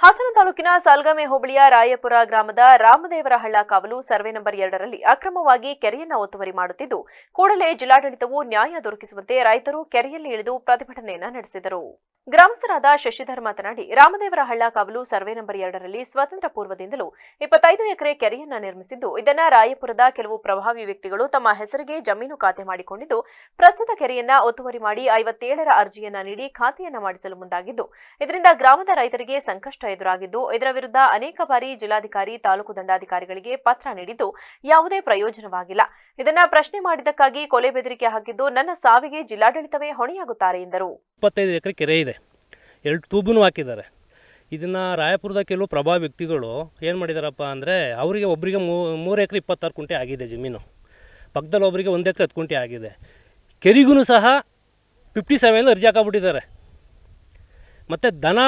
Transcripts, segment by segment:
ಹಾಸನ ತಾಲೂಕಿನ ಸಾಲ್ಗಾಮೆ ಹೋಬಳಿಯ ರಾಯಪುರ ಗ್ರಾಮದ ರಾಮದೇವರ ಹಳ್ಳ ಕಾವಲು ಸರ್ವೆ ನಂಬರ್ ಎರಡರಲ್ಲಿ ಅಕ್ರಮವಾಗಿ ಕೆರೆಯನ್ನು ಒತ್ತುವರಿ ಮಾಡುತ್ತಿದ್ದು, ಕೂಡಲೇ ಜಿಲ್ಲಾಡಳಿತವು ನ್ಯಾಯ ದೊರಕಿಸುವಂತೆ ರೈತರು ಕೆರೆಯಲ್ಲಿ ಇಳಿದು ಪ್ರತಿಭಟನೆಯನ್ನು ನಡೆಸಿದರು. ಗ್ರಾಮಸ್ಥರಾದ ಶಶಿಧರ್ ಮಾತನಾಡಿ, ರಾಮದೇವರ ಹಳ್ಳ ಕಾವಲು ಸರ್ವೆ ನಂಬರ್ ಎರಡರಲ್ಲಿ ಸ್ವತಂತ್ರ ಪೂರ್ವದಿಂದಲೂ ಇಪ್ಪತ್ತೈದು ಎಕರೆ ಕೆರೆಯನ್ನು ನಿರ್ಮಿಸಿದ್ದು, ಇದನ್ನ ರಾಯಪುರದ ಕೆಲವು ಪ್ರಭಾವಿ ವ್ಯಕ್ತಿಗಳು ತಮ್ಮ ಹೆಸರಿಗೆ ಜಮೀನು ಖಾತೆ ಮಾಡಿಕೊಂಡಿದ್ದು, ಪ್ರಸ್ತುತ ಕೆರೆಯನ್ನು ಒತ್ತುವರಿ ಮಾಡಿ ಐವತ್ತೇಳರ ಅರ್ಜಿಯನ್ನ ನೀಡಿ ಖಾತೆಯನ್ನ ಮಾಡಿಸಲು ಮುಂದಾಗಿದ್ದು, ಇದರಿಂದ ಗ್ರಾಮದ ರೈತರಿಗೆ ಸಂಕಷ್ಟ ಎದುರಾಗಿದ್ದು, ಇದರ ವಿರುದ್ಧ ಅನೇಕ ಬಾರಿ ಜಿಲ್ಲಾಧಿಕಾರಿ, ತಾಲೂಕು ದಂಡಾಧಿಕಾರಿಗಳಿಗೆ ಪತ್ರ ನೀಡಿದ್ದು ಯಾವುದೇ ಪ್ರಯೋಜನವಾಗಿಲ್ಲ. ಇದನ್ನ ಪ್ರಶ್ನೆ ಮಾಡಿದ್ದಕ್ಕಾಗಿ ಕೊಲೆ ಬೆದರಿಕೆ ಹಾಕಿದ್ದು ನನ್ನ ಸಾವಿಗೆ ಜಿಲ್ಲಾಡಳಿತವೇ ಹೊಣೆಯಾಗುತ್ತಾರೆ ಎಂದರು. ಇಪ್ಪತ್ತೈದು ಎಕರೆ ಕೆರೆ ಇದೆ. ಎರಡು ತೂಬುನು ಹಾಕಿದ್ದಾರೆ. ಇದನ್ನು ರಾಯಪುರದ ಕೆಲವು ಪ್ರಭಾವ ವ್ಯಕ್ತಿಗಳು ಏನು ಮಾಡಿದಾರಪ್ಪ ಅಂದರೆ, ಅವರಿಗೆ ಒಬ್ಬರಿಗೆ ಮೂರು ಎಕರೆ ಇಪ್ಪತ್ತಾರು ಕುಂಟೆ ಆಗಿದೆ ಜಮೀನು. ಪಕ್ಕದಲ್ಲಿ ಒಬ್ಬರಿಗೆ ಒಂದು ಎಕರೆ ಹತ್ತು ಕುಂಟೆ ಆಗಿದೆ. ಕೆರಿಗೂ ಸಹ ಫಿಫ್ಟಿ ಸೆವೆನ್ ಅರ್ಜಿ ಹಾಕೊಂಬಿಟ್ಟಿದ್ದಾರೆ. ಮತ್ತು ದನ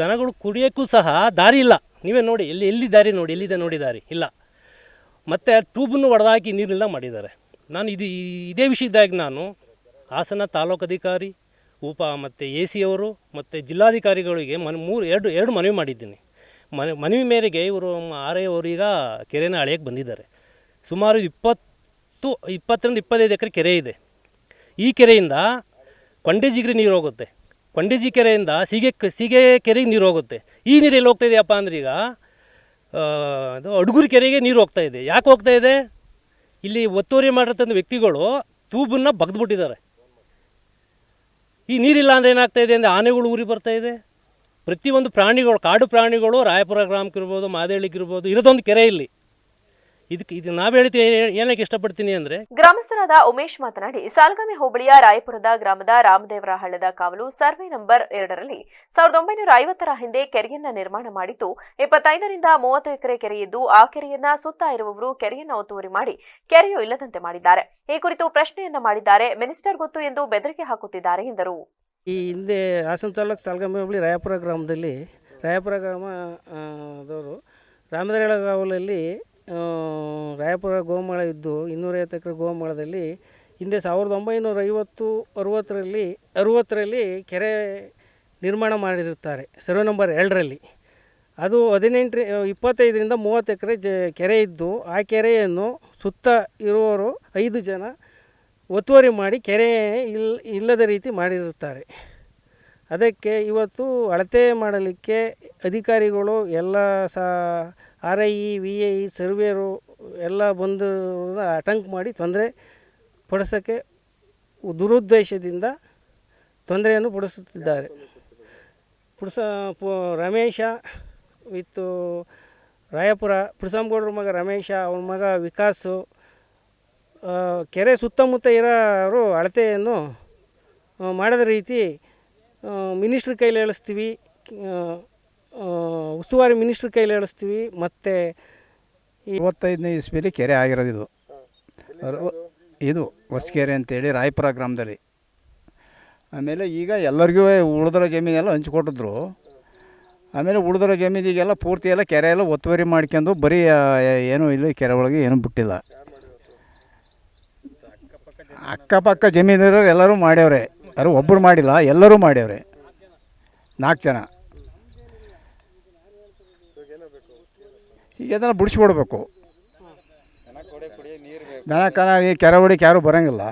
ದನಗಳು ಕುಡಿಯೋಕ್ಕೂ ಸಹ ದಾರಿ ಇಲ್ಲ. ನೀವೇ ನೋಡಿ, ಎಲ್ಲಿ ಎಲ್ಲಿ ದಾರಿ ನೋಡಿ, ಎಲ್ಲಿದೆ ನೋಡಿ ದಾರಿ? ಇಲ್ಲ. ಮತ್ತು ಟ್ಯೂಬನ್ನು ಒಡೆದಾಕಿ ನೀರಿಲ್ಲ ಮಾಡಿದ್ದಾರೆ. ನಾನು ಇದು ಇದೇ ವಿಷಯದಾಗಿ ನಾನು ಹಾಸನ ತಾಲೂಕು ಅಧಿಕಾರಿ, ಉಪ ಮತ್ತು ಎ ಸಿ ಅವರು ಮತ್ತು ಜಿಲ್ಲಾಧಿಕಾರಿಗಳಿಗೆ ಮನ್, ಮೂರು, ಎರಡು ಎರಡು ಮನವಿ ಮಾಡಿದ್ದೀನಿ. ಮನ, ಮನವಿ ಮೇರೆಗೆ ಇವರು ಆರ್ ಈಗ ಕೆರೆನ ಅಳೆಯಕ್ಕೆ ಬಂದಿದ್ದಾರೆ. ಸುಮಾರು ಇಪ್ಪತ್ತು, ಇಪ್ಪತ್ತರಿಂದ ಇಪ್ಪತ್ತೈದು ಎಕರೆ ಕೆರೆ ಇದೆ. ಈ ಕೆರೆಯಿಂದ ಕೊಂಡೆಜಿಗ್ರಿ ನೀರು ಹೋಗುತ್ತೆ. ಕೊಂಡೆಜಿ ಕೆರೆಯಿಂದ ಸೀಗೆ ಸೀಗೆ ಕೆರೆಗೆ ನೀರು ಹೋಗುತ್ತೆ. ಈ ನೀರು ಎಲ್ಲಿ ಹೋಗ್ತಾ ಇದೆಯಪ್ಪ ಅಂದ್ರೆ ಈಗ ಅದು ಅಡುಗುರಿ ಕೆರೆಗೆ ನೀರು ಹೋಗ್ತಾ ಇದೆ. ಯಾಕೆ ಹೋಗ್ತಾ ಇದೆ? ಇಲ್ಲಿ ಒತ್ತುವರಿ ಮಾಡಿರ್ತಂಥ ವ್ಯಕ್ತಿಗಳು ತೂಬನ್ನು ಬಗ್ದುಬಿಟ್ಟಿದ್ದಾರೆ. ಈ ನೀರಿಲ್ಲ ಅಂದರೆ ಏನಾಗ್ತಾ ಇದೆ ಅಂದರೆ ಆನೆಗಳು ಊರಿ ಬರ್ತಾ ಇದೆ. ಪ್ರತಿಯೊಂದು ಪ್ರಾಣಿಗಳು, ಕಾಡು ಪ್ರಾಣಿಗಳು ರಾಯಪುರ ಗ್ರಾಮಕ್ಕಿರ್ಬೋದು ಮಾದೇಳಿಗಿರ್ಬೋದು ಇರೋದೊಂದು ಕೆರೆ ಇಲ್ಲಿ. ಇದಕ್ಕೆ ಇದು ನಾವು ಹೇಳ್ತೀವಿ ಏನಕ್ಕೆ ಇಷ್ಟಪಡ್ತೀನಿ ಅಂದರೆ ಗ್ರಾಮಸ್ಥರಾದ ಉಮೇಶ್ ಮಾತನಾಡಿ ಸಾಲ್ಗಾಮಿ ಹೋಬಳಿಯ ರಾಯಪುರದ ಗ್ರಾಮದ ರಾಮದೇವರ ಹಳ್ಳದ ಕಾವಲು ಸರ್ವೆ ನಂಬರ್ ಎರಡರಲ್ಲಿ ಸಾವಿರದ ಒಂಬೈನೂರ ಐವತ್ತರ ಹಿಂದೆ ಕೆರೆಯನ್ನ ನಿರ್ಮಾಣ ಮಾಡಿದ್ದು ಇಪ್ಪತ್ತೈದರಿಂದ ಮೂವತ್ತು ಎಕರೆ ಕೆರೆಯಿದ್ದು ಆ ಕೆರೆಯನ್ನ ಸುತ್ತ ಇರುವವರು ಕೆರೆಯನ್ನ ಒತ್ತುವರಿ ಮಾಡಿ ಕೆರೆಯು ಇಲ್ಲದಂತೆ ಮಾಡಿದ್ದಾರೆ. ಈ ಕುರಿತು ಪ್ರಶ್ನೆಯನ್ನ ಮಾಡಿದ್ದಾರೆ. ಮಿನಿಸ್ಟರ್ ಗೊತ್ತು ಎಂದು ಬೆದರಿಕೆ ಹಾಕುತ್ತಿದ್ದಾರೆ ಎಂದರು. ಈ ಹಿಂದೆ ಹಾಸನ ತಾಲೂಕು ಸಾಲ್ಗಾಮಿ ಹೋಬಳಿ ರಾಯಪುರ ಗ್ರಾಮದಲ್ಲಿ ರಾಯಪುರ ಗ್ರಾಮದವರು ರಾಮದೇವರ ದವರು ಕಾವಲಲ್ಲಿ ರಾಯಪುರ ಗೋಮಾಳ ಇದ್ದು ಇನ್ನೂರೈವತ್ತು ಎಕರೆ ಗೋಮಾಳದಲ್ಲಿ ಹಿಂದೆ ಸಾವಿರದ ಒಂಬೈನೂರ ಐವತ್ತು ಅರುವತ್ತರಲ್ಲಿ ಅರುವತ್ತರಲ್ಲಿ ಕೆರೆ ನಿರ್ಮಾಣ ಮಾಡಿರುತ್ತಾರೆ, ಸರ್ವೆ ನಂಬರ್ ಎರಡರಲ್ಲಿ. ಅದು ಹದಿನೆಂಟು, ಇಪ್ಪತ್ತೈದರಿಂದ ಮೂವತ್ತು ಎಕರೆ ಜ, ಕೆರೆ ಇದ್ದು ಆ ಕೆರೆಯನ್ನು ಸುತ್ತ ಇರುವವರು ಐದು ಜನ ಒತ್ತುವರಿ ಮಾಡಿ ಕೆರೆ ಇಲ್, ಇಲ್ಲದ ರೀತಿ ಮಾಡಿರುತ್ತಾರೆ. ಅದಕ್ಕೆ ಇವತ್ತು ಅಳತೆ ಮಾಡಲಿಕ್ಕೆ ಅಧಿಕಾರಿಗಳು ಎಲ್ಲ ಸಹ R I E V I, ಸರ್ವೇರು ಎಲ್ಲ ಬಂದು ಅಟಂಕ್ ಮಾಡಿ ತೊಂದರೆ ಪಡಿಸೋಕ್ಕೆ ದುರುದ್ದೇಶದಿಂದ ತೊಂದರೆಯನ್ನು ಪಡಿಸುತ್ತಿದ್ದಾರೆ. ಪುಡ್ಸ, ಪು, ರಮೇಶ ವಿತ್ತು ರಾಯಪುರ, ಪುಡ್ಸಂಗೌಡ್ರ ಮಗ ರಮೇಶ ಅವನ ಮಗ ವಿಕಾಸು ಕೆರೆ ಸುತ್ತಮುತ್ತ ಇರೋರು ಅಳತೆಯನ್ನು ಮಾಡದ ರೀತಿ ಮಿನಿಸ್ಟ್ರ್ ಕೈಲಿ ಹೇಳಿಸ್ತೀವಿ ಉಸ್ತುವಾರಿ ಮಿನಿಸ್ಟ್ರ್ ಕೈಲಿ ಹೇಳಿಸ್ತೀವಿ, ಮತ್ತು ಇವತ್ತೈದನೇ ಇಸ್ವಿಲಿ ಕೆರೆ ಆಗಿರೋದು ಇದು. ಇದು ಹೊಸಕೆರೆ ಅಂತೇಳಿ ರಾಯಪುರ ಗ್ರಾಮದಲ್ಲಿ. ಆಮೇಲೆ ಈಗ ಎಲ್ಲರಿಗೂ ಉಳಿದಿರೋ ಜಮೀನೆಲ್ಲ ಹಂಚಿಕೊಟ್ಟಿದ್ರು. ಆಮೇಲೆ ಉಳಿದಿರೋ ಜಮೀನಿಗೆಲ್ಲ ಪೂರ್ತಿ ಎಲ್ಲ ಕೆರೆ ಎಲ್ಲ ಒತ್ತುವರಿ ಮಾಡ್ಕೊಂಡು ಬರೀ ಏನೂ ಇಲ್ಲ ಕೆರೆ ಒಳಗೆ ಏನೂ ಬಿಟ್ಟಿಲ್ಲ. ಅಕ್ಕಪಕ್ಕ ಜಮೀನಿರೋರು ಎಲ್ಲರೂ ಮಾಡ್ಯವ್ರೆ. ಯಾರು ಒಬ್ಬರು ಮಾಡಿಲ್ಲ, ಎಲ್ಲರೂ ಮಾಡ್ಯವ್ರೆ. ನಾಲ್ಕು ಜನ. ಈಗ ಅದನ್ನು ಬಿಡಿಸ್ಕೊಡ್ಬೇಕು ದನ ಕನ ಈ ಕೆರೆ ಹೊಡಿಕೆ ಯಾರೂ ಬರೋಂಗಿಲ್ಲ.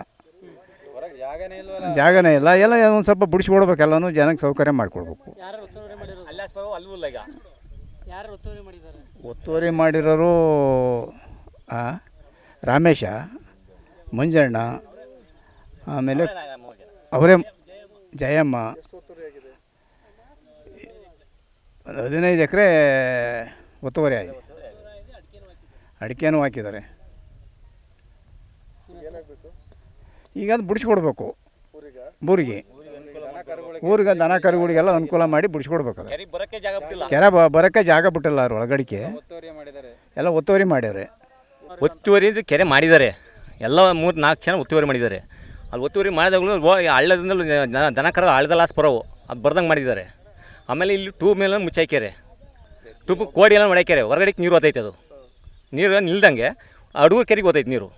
ಜಾಗನೇ ಇಲ್ಲ. ಎಲ್ಲ ಒಂದು ಸ್ವಲ್ಪ ಬಿಡಿಸ್ಕೊಡ್ಬೇಕು ಎಲ್ಲನೂ ಜನಕ್ಕೆ ಸೌಕರ್ಯ ಮಾಡಿಕೊಡ್ಬೇಕು. ಯಾರು ಒತ್ತುವರಿ ಮಾಡಿರೋರು? ಆ, ರಾಮೇಶ ಮಂಜಣ್ಣ ಆಮೇಲೆ ಅವರೇ ಜಯಮ್ಮ. ಒಂದು ಹದಿನೈದು ಎಕರೆ ಒತ್ತುವರಿ ಆಗಿದೆ. ಅಡಿಕೆನೂ ಹಾಕಿದ್ದಾರೆ. ಈಗ ಅದು ಬಿಡಿಸ್ಕೊಡ್ಬೇಕು. ಊರಿಗೆ? ಊರಿಗೆ. ದನ ಕರುಗಳಿಗೆಲ್ಲ ಅನುಕೂಲ ಮಾಡಿ ಬಿಡಿಸ್ಕೊಡ್ಬೇಕು ಅದು ಕೆರೆ ಬ- ಬರೋಕ್ಕೆ ಜಾಗ ಬಿಟ್ಟಿಲ್ಲ ಅವ್ರು ಒಳಗಡಿಕೆ. ಎಲ್ಲ ಒತ್ತುವರಿ ಮಾಡ್ಯಾರೆ. ಒತ್ತುವರಿ ಅಂದರೆ ಕೆರೆ ಮಾಡಿದ್ದಾರೆ. ಎಲ್ಲ ಮೂರು ನಾಲ್ಕು ಜನ ಒತ್ತುವರಿ ಮಾಡಿದ್ದಾರೆ. ಅಲ್ಲಿ ಒತ್ತುವರಿ ಮಾಡಿದಾಗಲೂ ಹಳ್ಳದಿಂದ ದನ ಕರ ಹಳ್ಳದಲ್ಲಾಸ್ ಲಾಸ್ ಬರೋವು ಅದು ಬರ್ದಂಗೆ ಮಾಡಿದ್ದಾರೆ. ಆಮೇಲೆ ಇಲ್ಲಿ ಟ್ಯೂಬ್ ಮೇಲೆ ಮುಚ್ಚಾಕ್ಯಾರೆ ಟ್ಯೂಬ್ ಕೋಡಿ ಎಲ್ಲ ಮಾಡ್ಯಾಕ್ಯಾರೆ ಹೊರಗಡೆ ನೀರು ಹೊತ್ತೈತೆ ಅದು. ನೀರು ನಿಲ್ದಂಗೆ ಅಡುಗೂರು ಕೆರೆಗೆ ಓದೈತೆ ನೀರು.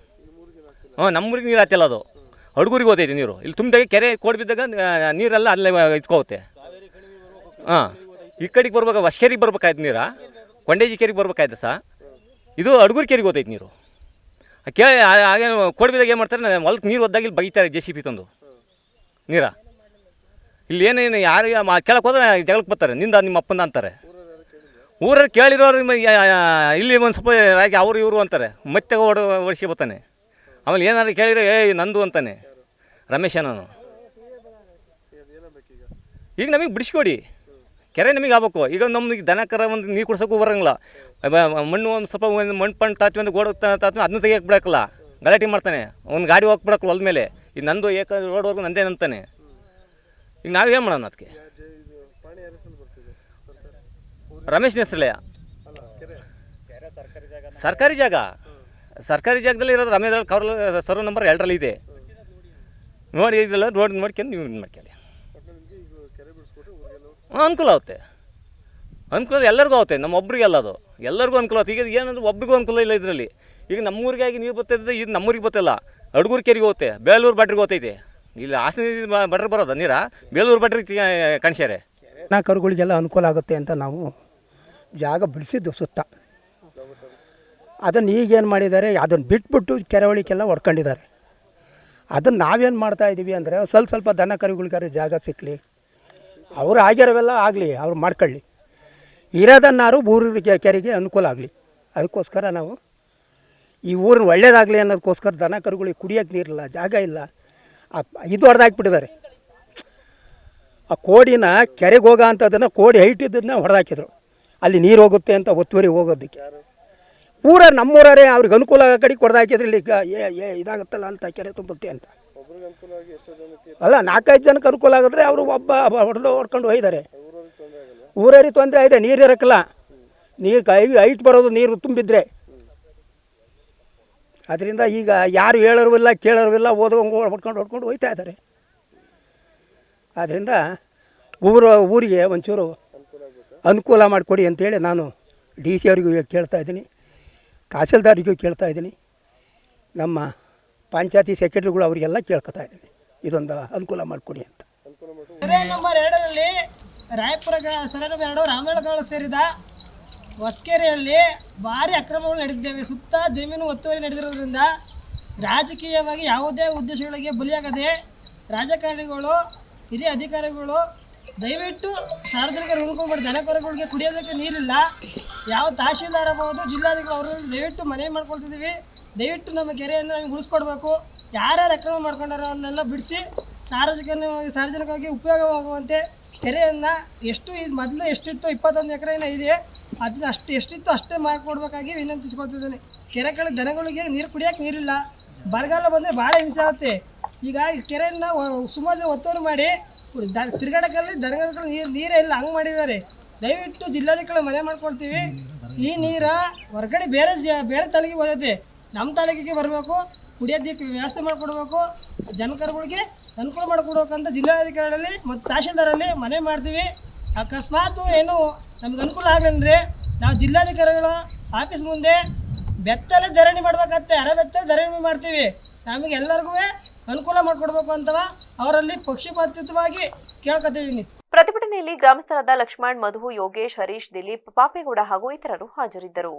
ಹಾಂ ನಮ್ಮೂರಿಗೆ ನೀರು ಹತ್ತಿಲ್ಲ ಅದು. ಅಡುಗೂರಿಗೆ ಓದೈತೆ ನೀರು. ಇಲ್ಲಿ ತುಂಬಿದಾಗ ಕೆರೆ ಕೋಡ್ ಬಿದ್ದಾಗ ನೀರೆಲ್ಲ ಅಲ್ಲೇ ಇಟ್ಕೋಗುತ್ತೆ ಹಾಂ, ಈ ಕಡೆಗೆ ಬರ್ಬೇಕು, ಹೊಸ್ಕೆರಿಗೆ ಬರ್ಬೇಕಾಯ್ತು ನೀರು. ಕೊಂಡೇಜಿ ಕೆರೆಗೆ ಬರ್ಬೇಕಾಯ್ತು ಸಾ? ಇದು ಅಡ್ಗೂರು ಕೆರೆಗೆ ಓದೈತೆ ನೀರು. ಕೇ ಹಾಗೆ ಕೋಡ್ಬಿದಾಗ ಏನು ಮಾಡ್ತಾರೆ ಹೊಲಕ್ಕೆ ನೀರು ಒದ್ದಾಗ ಇಲ್ಲಿ ಬೈತಾರೆ ಜೆ ಸಿ ಪಿ ತಂದು. ನೀರ. ಇಲ್ಲಿ ಏನೇನು ಯಾರು ಕೇಳಕ್ಕೆ ಹೋದ್ರೆ ಜಗಳಕ್ಕೆ ಬರ್ತಾರೆ, ನಿಂದ ನಿಮ್ಮ ಅಪ್ಪಂದ ಅಂತಾರೆ. ಊರಲ್ಲಿ ಕೇಳಿರೋರು ಇಲ್ಲಿ ಒಂದು ಸ್ವಲ್ಪ ರಾಗಿ ಅವರು ಇವರು ಅಂತಾರೆ. ಮತ್ತೆ ಓಡ ಓಡಿಸಿ ಬರ್ತಾನೆ. ಆಮೇಲೆ ಏನಾದ್ರು ಕೇಳಿದ್ರೆ ಏಯ್ ನಂದು ಅಂತಾನೆ. ರಮೇಶ ನಾನು ಈಗ ನಮಗೆ ಬಿಡಿಸ್ಕೊಡಿ. ಕೆರೆ ನಮಗೆ ಆಗ್ಬೇಕು. ಈಗ ನಮ್ಗೆ ದನ, ಕರ ಒಂದು ನೀರು ಕುಡ್ಸೋಕ್ಕೂ ಬರಂಗಿಲ್ಲ. ಮಣ್ಣು ಒಂದು ಸ್ವಲ್ಪ ಒಂದು ಮಣ್ಣು ಪಣ್ಣು ತಾತ್ವಿ ಒಂದು ಗೋಡ ತಾತ್ವಿ ಅದನ್ನ ತೆಗಿಯಕ್ಕೆ ಬಿಡೋಕ್ಕಲ್ಲ. ಗಲಾಟೆ ಮಾಡ್ತಾನೆ. ಒಂದು ಗಾಡಿ ಹೋಗಿ ಬಿಡಕ್ಕಲ್ಲ ಹೊಲ್ದ ಮೇಲೆ ಈಗ ನಂದು ಏಕ ರೋಡ್ವರೆಗೂ ನಂದೇ ಅಂತಾನೆ ಈಗ ನಾವೇನು ಮಾಡೋಣ ಅದಕ್ಕೆ ರಮೇಶ್ ಹೆಸರಲ್ಲೇ ಸರ್ಕಾರಿ ಜಾಗ? ಸರ್ಕಾರಿ ಜಾಗದಲ್ಲಿ ಇರೋದು ರಮೇಶ್ ಕವರ್ ಸರ್ವ್ ನಂಬರ್ ಎರಡರಲ್ಲಿ ಇದೆ. ನೋಡಿ, ಇದೆಲ್ಲ ರೋಡ್ ಮಾಡ್ಕೊಂಡು ನೀವು ಇದು ಮಾಡ್ಕೊಳ್ಳಿ. ಹಾಂ ಅನುಕೂಲ ಆಗುತ್ತೆ. ಅನುಕೂಲ ಎಲ್ಲರಿಗೂ ಆಗುತ್ತೆ, ನಮ್ಮ ಒಬ್ರಿಗೆ ಅಲ್ಲ ಅದು. ಎಲ್ಲರಿಗೂ ಅನುಕೂಲ ಆಗುತ್ತೆ. ಈಗ ಏನಂದ್ರೆ ಒಬ್ರಿಗೂ ಅನುಕೂಲ ಇಲ್ಲ ಇದರಲ್ಲಿ. ಈಗ ನಮ್ಮೂರಿಗಾಗಿ ನೀವು ಬರ್ತಿದ್ರೆ ಇದು ನಮ್ಮೂರಿಗೆ ಬರ್ತಿಲ್ಲ. ಅಡ್ಗೂರು ಕೆರೆಗೆ ಹೋಗುತ್ತೆ, ಬೇಲೂರು ಬಟ್ರಿಗೆ ಹೋಗ್ತೈತೆ ಇಲ್ಲಿ ಹಾಸನ ಬಟ್ರಿಗೆ ಬರೋದ ನೀರ? ಬೇಲೂರು ಬಟ್ರಿಗೆ ಕಣ್ಸ್ಯಾರೆ? ಕರುಗಳಿಗೆಲ್ಲ ಅನುಕೂಲ ಆಗುತ್ತೆ ಅಂತ ನಾವು ಜಾಗ ಬಿಡಿಸಿದ್ದು ಸುತ್ತ. ಅದನ್ನು ಈಗೇನು ಮಾಡಿದ್ದಾರೆ, ಅದನ್ನು ಬಿಟ್ಬಿಟ್ಟು ಕೆರವಳಿಕೆಲ್ಲ ಹೊಡ್ಕೊಂಡಿದ್ದಾರೆ. ಅದನ್ನು ನಾವೇನು ಮಾಡ್ತಾ ಇದ್ದೀವಿ ಅಂದರೆ, ಸ್ವಲ್ಪ ಸ್ವಲ್ಪ ದನ ಕರುಗಳಿಗಾರ ಜಾಗ ಸಿಕ್ಕಲಿ ಅವ್ರು ಆಗಿರೋವೆಲ್ಲ ಆಗಲಿ, ಅವ್ರು ಮಾಡ್ಕೊಳ್ಳಿ. ಇರೋದನ್ನಾರು ಊರಿಗೆ ಕೆರೆಗೆ ಅನುಕೂಲ ಆಗಲಿ. ಅದಕ್ಕೋಸ್ಕರ ನಾವು ಈ ಊರಿನ ಒಳ್ಳೇದಾಗಲಿ ಅನ್ನೋದಕ್ಕೋಸ್ಕರ ದನ ಕರುಗಳಿಗೆ ಕುಡಿಯೋಕ್ಕೆ ನೀರಿಲ್ಲ, ಜಾಗ ಇಲ್ಲ. ಆ, ಇದು ಹೊಡೆದಾಕ್ಬಿಟ್ಟಿದ್ದಾರೆ. ಆ ಕೋಡಿನ ಕೆರೆಗೆ ಹೋಗೋ ಅಂಥದ್ದನ್ನು ಕೋಡಿ ಹೈಟ್ ಇದ್ದದನ್ನ ಹೊಡೆದಾಕಿದ್ರು. ಅಲ್ಲಿ ನೀರು ಹೋಗುತ್ತೆ ಅಂತ ಒತ್ತುವರಿ ಹೋಗೋದಕ್ಕೆ. ಊರ ನಮ್ಮೂರೇ ಅವ್ರಿಗೆ ಅನುಕೂಲ ಆಗೋ ಕೊಡ್ದು ಹಾಕಿದ್ರೆ ಇಲ್ಲಿ ಏ ಇದಾಗುತ್ತಲ್ಲ ಅಂತ ಕೆರೆ ತುಂಬುತ್ತೆ ಅಂತ. ಅಲ್ಲ, ನಾಲ್ಕೈದು ಜನಕ್ಕೆ ಅನುಕೂಲ ಆಗಿದ್ರೆ ಅವರು ಒಬ್ಬ ಹೊಡೆದು ಹೊಡ್ಕೊಂಡು ಹೋಗಿದ್ದಾರೆ ಊರವ್ರಿಗೆ ತೊಂದರೆ ಇದೆ ನೀರು ಇರೋಕ್ಕಲ್ಲ. ನೀರು ಕೈ ಹೈಟ್ ಬರೋದು ನೀರು ತುಂಬಿದ್ರೆ. ಅದರಿಂದ ಈಗ ಯಾರು ಹೇಳೋರ್ವಿಲ್ಲ ಕೇಳೋರ್ವಿಲ್ಲ ಓದೋಂಗೆ ಹೊಡ್ಕೊಂಡು ಹೊಡ್ಕೊಂಡು ಹೋಯ್ತಾ ಇದ್ದಾರೆ. ಆದ್ದರಿಂದ ಊರು, ಊರಿಗೆ ಒಂಚೂರು ಅನುಕೂಲ ಮಾಡಿಕೊಡಿ ಅಂತೇಳಿ ನಾನು ಡಿ ಸಿ ಅವರಿಗೂ ಕೇಳ್ತಾ ಇದ್ದೀನಿ. ತಹಸೀಲ್ದಾರಿಗೂ ಕೇಳ್ತಾ ಇದ್ದೀನಿ. ನಮ್ಮ ಪಂಚಾಯತಿ ಸೆಕ್ರೆಟ್ರಿಗಳು ಅವರಿಗೆಲ್ಲ ಕೇಳ್ಕೊತಾ ಇದ್ದೀನಿ. ಇದೊಂದು ಅನುಕೂಲ ಮಾಡಿಕೊಡಿ ಅಂತ. ನಂಬರ್ ಎರಡರಲ್ಲಿ ರಾಯಪುರ ಸರಗದ ನಂಬರ್ ಎರಡು, ರಾಮನಗರ ಸೇರಿದ ಹೊಸಕೆರೆಯಲ್ಲಿ ಭಾರಿ ಅಕ್ರಮಗಳು ನಡೆದಿದ್ದೇವೆ. ಸುತ್ತ ಜಮೀನು ಒತ್ತುವರಿ ನಡೆದಿರೋದ್ರಿಂದ ರಾಜಕೀಯವಾಗಿ ಯಾವುದೇ ಉದ್ದೇಶಗಳಿಗೆ ಬಲಿಯಾಗದೆ ರಾಜಕಾರಣಿಗಳು, ಹಿರಿಯ ಅಧಿಕಾರಿಗಳು ದಯವಿಟ್ಟು ಸಾರ್ವಜನಿಕರು ಉಳ್ಕೊಂಡ್ಬಿಟ್ಟು ದನಕರುಗಳಿಗೆ ಕುಡಿಯೋದಕ್ಕೆ ನೀರಿಲ್ಲ. ಯಾವ ತಹಶೀಲ್ದಾರ ಆಗ್ಬೋದು, ಜಿಲ್ಲಾಧಿಕಾರಿ ಅವರು ದಯವಿಟ್ಟು ಮನೆ ಮಾಡ್ಕೊಳ್ತಿದ್ದೀವಿ. ದಯವಿಟ್ಟು ನಮ್ಮ ಕೆರೆಯನ್ನು ನಮಗೆ ಉಳಿಸ್ಕೊಡ್ಬೇಕು. ಯಾರ್ಯಾರು ಅಕ್ರಮ ಮಾಡ್ಕೊಂಡಾರೋ ಅವನ್ನೆಲ್ಲ ಬಿಡಿಸಿ ಸಾರ್ವಜನಿಕ ಸಾರ್ವಜನಿಕವಾಗಿ ಉಪಯೋಗವಾಗುವಂತೆ ಕೆರೆಯನ್ನು ಎಷ್ಟು ಇದು ಮೊದಲು ಎಷ್ಟಿತ್ತು ಇಪ್ಪತ್ತೊಂದು ಎಕರೆನ ಇದೆ. ಅದನ್ನ ಅಷ್ಟು ಎಷ್ಟಿತ್ತು ಅಷ್ಟೇ ಮಾಡಿಕೊಡ್ಬೇಕಾಗಿ ವಿನಂತಿಸ್ಕೊಳ್ತಿದ್ದೇನೆ. ಕೆರೆ ಕಡೆ ದನಗಳಿಗೆ ನೀರು ಕುಡಿಯೋಕೆ ನೀರಿಲ್ಲ. ಬರಗಾಲ ಬಂದರೆ ಭಾಳ ಹಿಂಸೆ ಆಗುತ್ತೆ. ಈಗ ಕೆರೆಯನ್ನು ಸುಮಾರು ಒತ್ತುವರಿ ಮಾಡಿ ತಿರ್ಗಾಡಕ್ಕಲ್ಲಿ ದನಗಳು ನೀರು ನೀರೇ ಇಲ್ಲ ಹಂಗೆ ಮಾಡಿದ್ದಾರೆ. ದಯವಿಟ್ಟು ಜಿಲ್ಲಾಧಿಕಾರಿ ಮನೆ ಮಾಡ್ಕೊಳ್ತೀವಿ. ಈ ನೀರ ಹೊರಗಡೆ ಬೇರೆ ಬೇರೆ ತಾಲೂಕಿಗೆ ಹೋದೈತೆ ನಮ್ಮ ತಾಲೂಕಿಗೆ ಬರಬೇಕು, ಕುಡಿಯೋದಕ್ಕೆ ವ್ಯವಸ್ಥೆ ಮಾಡಿಕೊಡ್ಬೇಕು, ಜನಕರುಗಳಿಗೆ ಅನುಕೂಲ ಮಾಡಿಕೊಡ್ಬೇಕಂತ ಜಿಲ್ಲಾಧಿಕಾರಿಗಳಲ್ಲಿ ಮತ್ತು ತಹಶೀಲ್ದಾರಲ್ಲಿ ಮನೆ ಮಾಡ್ತೀವಿ. ಅಕಸ್ಮಾತ್ ಏನು ನಮ್ಗೆ ಅನುಕೂಲ ಆಗಂದ್ರೆ ನಾವು ಜಿಲ್ಲಾಧಿಕಾರಿಗಳ ಆಫೀಸ್ ಮುಂದೆ ಬೆತ್ತಲೆ ಧರಣಿ ಮಾಡ್ಬೇಕಾಗತ್ತೆ. ಅರೆ ಬೆತ್ತಲೆ ಧರಣಿ ಮಾಡ್ತೀವಿ. ನಮಗೆ ಎಲ್ಲರಿಗೂ ಅನುಕೂಲ ಮಾಡಿಕೊಡ್ಬೇಕು ಅಂತವ ಅವರಲ್ಲಿ ಪಕ್ಷಪಾತೀತವಾಗಿ ಕೇಳ್ಕೊತಿದ್ದೀನಿ ಪ್ರತಿಭಟನೆಯಲ್ಲಿ ಗ್ರಾಮಸ್ಥರಾದ ಲಕ್ಷ್ಮಣ್ ಮಧು ಯೋಗೇಶ್ ಹರೀಶ್ ದಿಲೀಪ್ ಪಾಪೇಗೌಡ ಹಾಗೂ ಇತರರು ಹಾಜರಿದ್ದರು.